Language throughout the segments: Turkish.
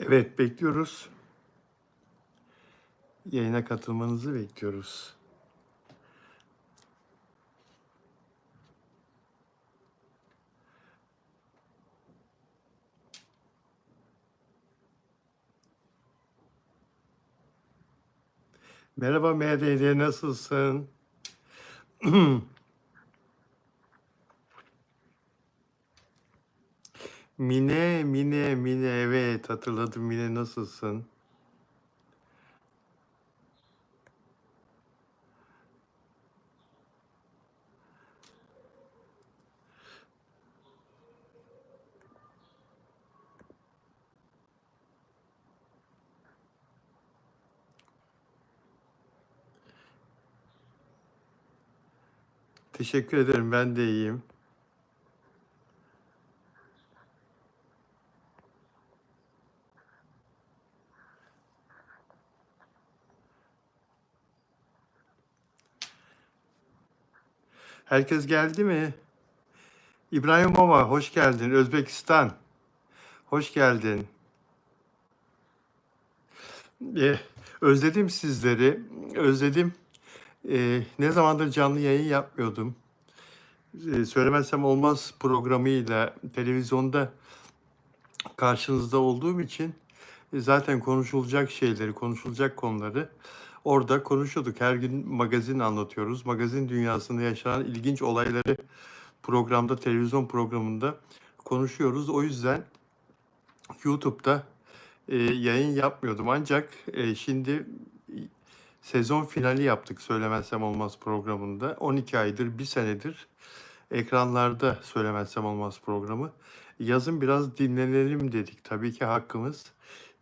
Evet, bekliyoruz. Yayına katılmanızı bekliyoruz. Merhaba MDD, nasılsın? Mine, Mine, Mine, evet hatırladım Mine nasılsın? Teşekkür ederim, ben de iyiyim. Herkes geldi mi? İbrahim Baba, hoş geldin. Özbekistan, hoş geldin. Eh, özledim sizleri, özledim. Eh, ne zamandır canlı yayın yapmıyordum. Eh, söylemezsem olmaz programıyla televizyonda karşınızda olduğum için zaten konuşulacak şeyleri, konuşulacak konuları orada konuşuyorduk. Her gün magazin anlatıyoruz. Magazin dünyasında yaşanan ilginç olayları programda, televizyon programında konuşuyoruz. O yüzden YouTube'da e, yayın yapmıyordum. Ancak e, şimdi sezon finali yaptık söylemezsem olmaz programında. 12 aydır, bir senedir ekranlarda söylemezsem olmaz programı. Yazın biraz dinlenelim dedik. Tabii ki hakkımız.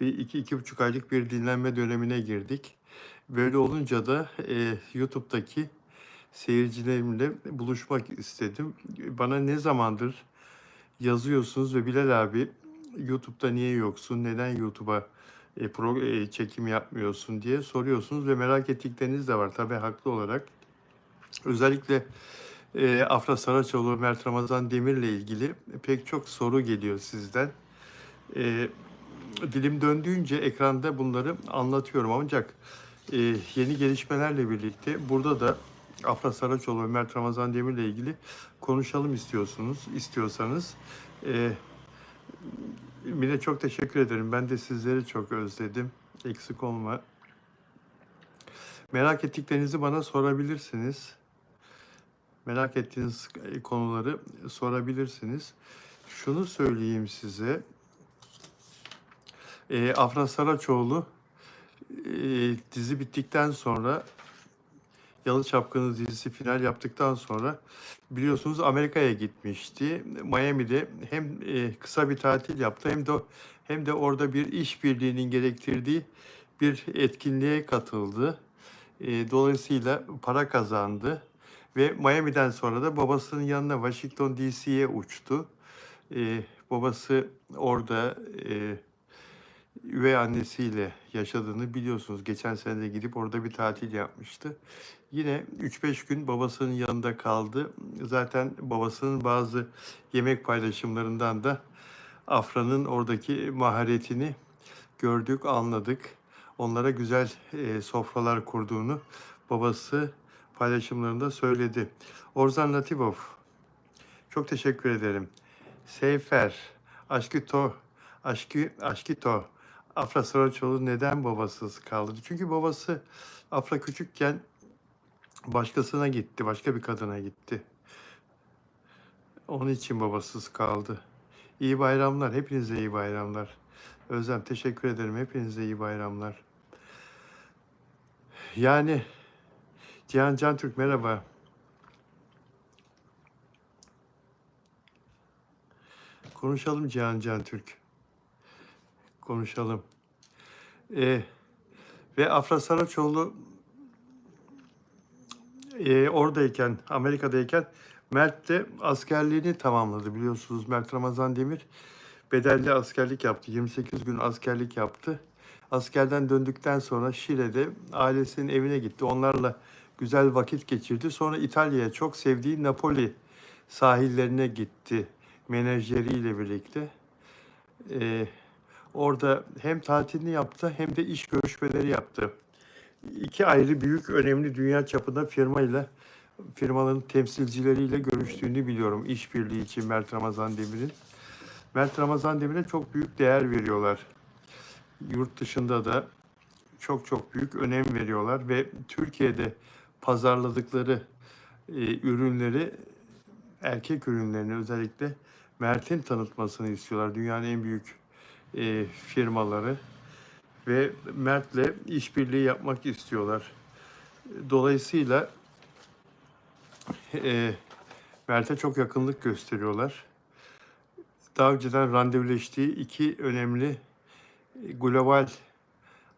Bir iki, iki buçuk aylık bir dinlenme dönemine girdik. Böyle olunca da e, YouTube'daki seyircilerimle buluşmak istedim. Bana ne zamandır yazıyorsunuz ve Bilal abi YouTube'da niye yoksun, neden YouTube'a e, pro, e, çekim yapmıyorsun diye soruyorsunuz ve merak ettikleriniz de var tabii haklı olarak. Özellikle e, Afra Saraçoğlu, Mert Ramazan Demir'le ilgili pek çok soru geliyor sizden. E, dilim döndüğünce ekranda bunları anlatıyorum ancak e, yeni gelişmelerle birlikte burada da Afra Saraçoğlu ve Mert Ramazan Demir'le ilgili konuşalım istiyorsunuz, istiyorsanız. E, Mine çok teşekkür ederim. Ben de sizleri çok özledim. Eksik olma. Merak ettiklerinizi bana sorabilirsiniz. Merak ettiğiniz konuları sorabilirsiniz. Şunu söyleyeyim size. E, Afra Saraçoğlu e, dizi bittikten sonra Yalı Çapkını dizisi final yaptıktan sonra biliyorsunuz Amerika'ya gitmişti. Miami'de hem e, kısa bir tatil yaptı hem de hem de orada bir işbirliğinin gerektirdiği bir etkinliğe katıldı. E, dolayısıyla para kazandı ve Miami'den sonra da babasının yanına Washington DC'ye uçtu. E, babası orada e, üvey annesiyle yaşadığını biliyorsunuz. Geçen sene de gidip orada bir tatil yapmıştı. Yine 3-5 gün babasının yanında kaldı. Zaten babasının bazı yemek paylaşımlarından da Afra'nın oradaki maharetini gördük, anladık. Onlara güzel e, sofralar kurduğunu babası paylaşımlarında söyledi. Orzan Latifov, çok teşekkür ederim. Seyfer, Aşkito, Aşkı, Aşkito, Afra Saraçoğlu neden babasız kaldı? Çünkü babası Afra küçükken başkasına gitti, başka bir kadına gitti. Onun için babasız kaldı. İyi bayramlar, hepinize iyi bayramlar. Özlem teşekkür ederim, hepinize iyi bayramlar. Yani Cihan Can Türk merhaba. Konuşalım Cihan Can Türk. Konuşalım. Ee, ve Afra Saraçoğlu e, oradayken, Amerika'dayken Mert de askerliğini tamamladı biliyorsunuz. Mert Ramazan Demir bedelli askerlik yaptı. 28 gün askerlik yaptı. Askerden döndükten sonra Şile'de ailesinin evine gitti. Onlarla güzel vakit geçirdi. Sonra İtalya'ya çok sevdiği Napoli sahillerine gitti menajeriyle birlikte. Ee, Orada hem tatilini yaptı hem de iş görüşmeleri yaptı. İki ayrı büyük önemli dünya çapında firmayla firmanın temsilcileriyle görüştüğünü biliyorum işbirliği için Mert Ramazan Demir'in. Mert Ramazan Demir'e çok büyük değer veriyorlar. Yurt dışında da çok çok büyük önem veriyorlar ve Türkiye'de pazarladıkları e, ürünleri erkek ürünlerini özellikle Mert'in tanıtmasını istiyorlar. Dünyanın en büyük e, firmaları ve Mert'le işbirliği yapmak istiyorlar. Dolayısıyla e, Mert'e çok yakınlık gösteriyorlar. Daha önceden randevuleştiği iki önemli global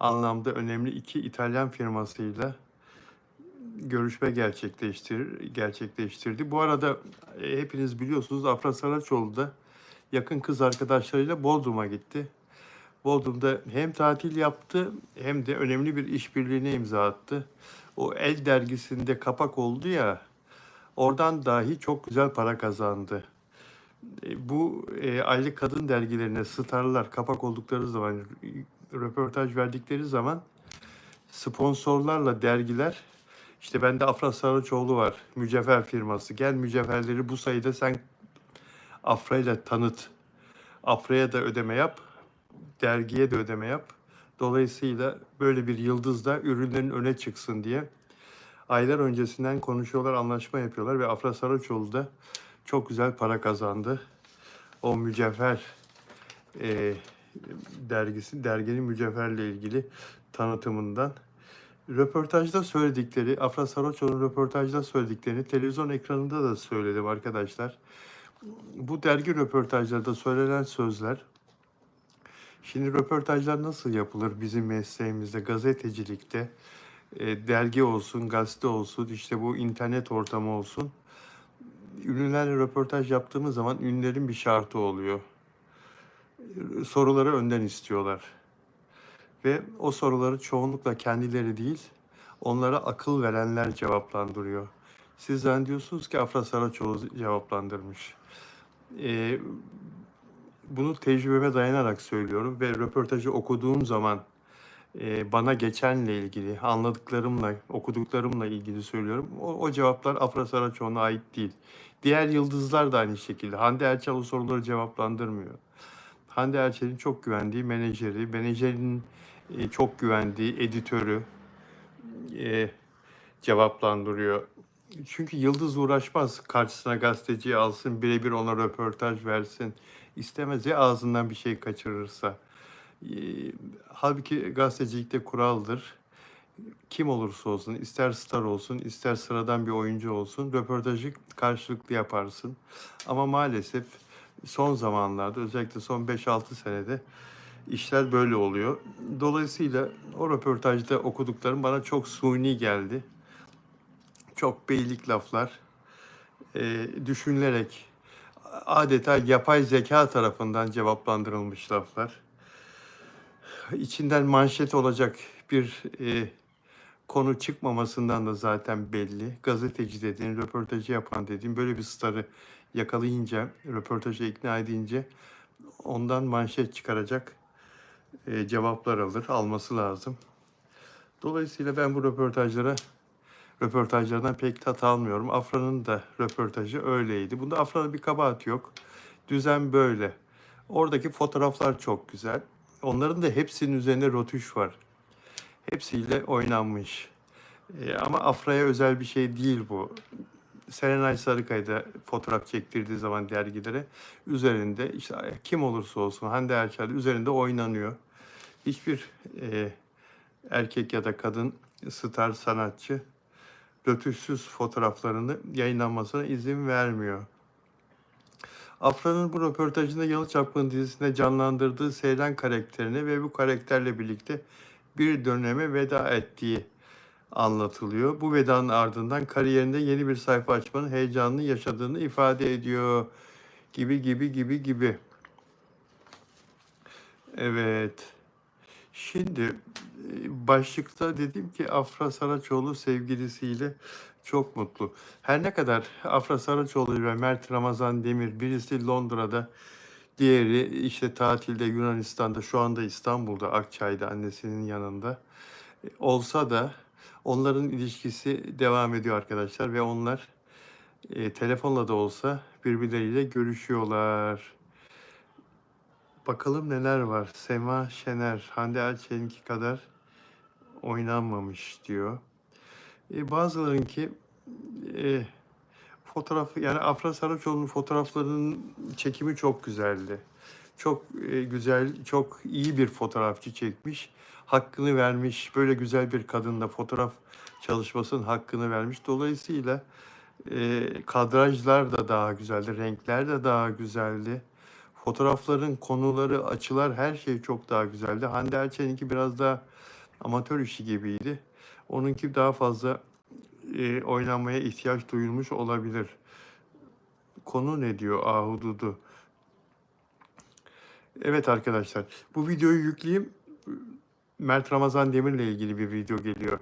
anlamda önemli iki İtalyan firmasıyla görüşme gerçekleştir gerçekleştirdi. Bu arada e, hepiniz biliyorsunuz Afra Saraçoğlu da yakın kız arkadaşlarıyla Bodrum'a gitti. Bodrum'da hem tatil yaptı hem de önemli bir işbirliğine imza attı. O El dergisinde kapak oldu ya, oradan dahi çok güzel para kazandı. E, Bu e, aylık kadın dergilerine starlar kapak oldukları zaman, röportaj verdikleri zaman sponsorlarla dergiler işte bende Afra Saraçoğlu var, mücevher firması. Gel mücevherleri bu sayıda sen Afra'yla tanıt. Afra'ya da ödeme yap, dergiye de ödeme yap. Dolayısıyla böyle bir yıldız da ürünlerin öne çıksın diye aylar öncesinden konuşuyorlar, anlaşma yapıyorlar ve Afra Saraçoğlu da çok güzel para kazandı. O mücevher e, dergisi, derginin mücevherle ilgili tanıtımından. Röportajda söyledikleri, Afra Saraçoğlu'nun röportajda söylediklerini televizyon ekranında da söyledim arkadaşlar. Bu dergi röportajlarda söylenen sözler, şimdi röportajlar nasıl yapılır bizim mesleğimizde, gazetecilikte, e, dergi olsun, gazete olsun, işte bu internet ortamı olsun. Ünlülerle röportaj yaptığımız zaman ünlülerin bir şartı oluyor. Soruları önden istiyorlar. Ve o soruları çoğunlukla kendileri değil, onlara akıl verenler cevaplandırıyor. Siz zannediyorsunuz ki Afra Saraçoğlu cevaplandırmış. Ee, bunu tecrübeme dayanarak söylüyorum ve röportajı okuduğum zaman e, bana geçenle ilgili, anladıklarımla, okuduklarımla ilgili söylüyorum. O, o cevaplar Afra Saraçoğlu'na ait değil. Diğer yıldızlar da aynı şekilde. Hande Erçel o soruları cevaplandırmıyor. Hande Erçel'in çok güvendiği menajeri, menajerinin e, çok güvendiği editörü e, cevaplandırıyor. Çünkü Yıldız uğraşmaz karşısına gazeteciyi alsın, birebir ona röportaj versin. istemez ya ağzından bir şey kaçırırsa. E, halbuki gazetecilikte kuraldır. Kim olursa olsun, ister star olsun, ister sıradan bir oyuncu olsun, röportajı karşılıklı yaparsın. Ama maalesef son zamanlarda, özellikle son 5-6 senede işler böyle oluyor. Dolayısıyla o röportajda okuduklarım bana çok suni geldi. Çok beylik laflar, e, düşünülerek adeta yapay zeka tarafından cevaplandırılmış laflar. İçinden manşet olacak bir e, konu çıkmamasından da zaten belli. Gazeteci dediğin, röportajı yapan dediğin böyle bir starı yakalayınca, röportaja ikna edince ondan manşet çıkaracak e, cevaplar alır, alması lazım. Dolayısıyla ben bu röportajlara röportajlardan pek tat almıyorum. Afra'nın da röportajı öyleydi. Bunda Afra'nın bir kabahati yok. Düzen böyle. Oradaki fotoğraflar çok güzel. Onların da hepsinin üzerinde rotuş var. Hepsiyle oynanmış. E, ama Afra'ya özel bir şey değil bu. Serenay Sarıkaya'da fotoğraf çektirdiği zaman dergilere üzerinde işte kim olursa olsun Hande Erçel üzerinde oynanıyor. Hiçbir e, erkek ya da kadın star sanatçı rötuşsüz fotoğraflarını yayınlanmasına izin vermiyor. Afra'nın bu röportajında Yalı Çapkın dizisinde canlandırdığı Seyran karakterini ve bu karakterle birlikte bir döneme veda ettiği anlatılıyor. Bu vedanın ardından kariyerinde yeni bir sayfa açmanın heyecanını yaşadığını ifade ediyor. Gibi gibi gibi gibi. Evet. Şimdi başlıkta dedim ki Afra Saraçoğlu sevgilisiyle çok mutlu. Her ne kadar Afra Saraçoğlu ve Mert Ramazan Demir birisi Londra'da Diğeri işte tatilde Yunanistan'da, şu anda İstanbul'da, Akçay'da annesinin yanında. E, Olsa da onların ilişkisi devam ediyor arkadaşlar ve onlar e, telefonla da olsa birbirleriyle görüşüyorlar. Bakalım neler var. Sema Şener, Hande Erçel'inki kadar oynanmamış diyor. E, bazılarınki e, fotoğrafı yani Afra Saraçoğlu'nun fotoğraflarının çekimi çok güzeldi. Çok e, güzel, çok iyi bir fotoğrafçı çekmiş. Hakkını vermiş. Böyle güzel bir kadınla fotoğraf çalışmasının hakkını vermiş. Dolayısıyla e, kadrajlar da daha güzeldi, renkler de daha güzeldi. Fotoğrafların konuları, açılar her şey çok daha güzeldi. Hande Erçel'inki biraz daha amatör işi gibiydi. Onunki daha fazla e, oynanmaya ihtiyaç duyulmuş olabilir. Konu ne diyor Ahududu? Evet arkadaşlar, bu videoyu yükleyeyim. Mert Ramazan Demir'le ilgili bir video geliyor.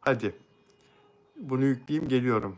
Hadi, bunu yükleyeyim, geliyorum.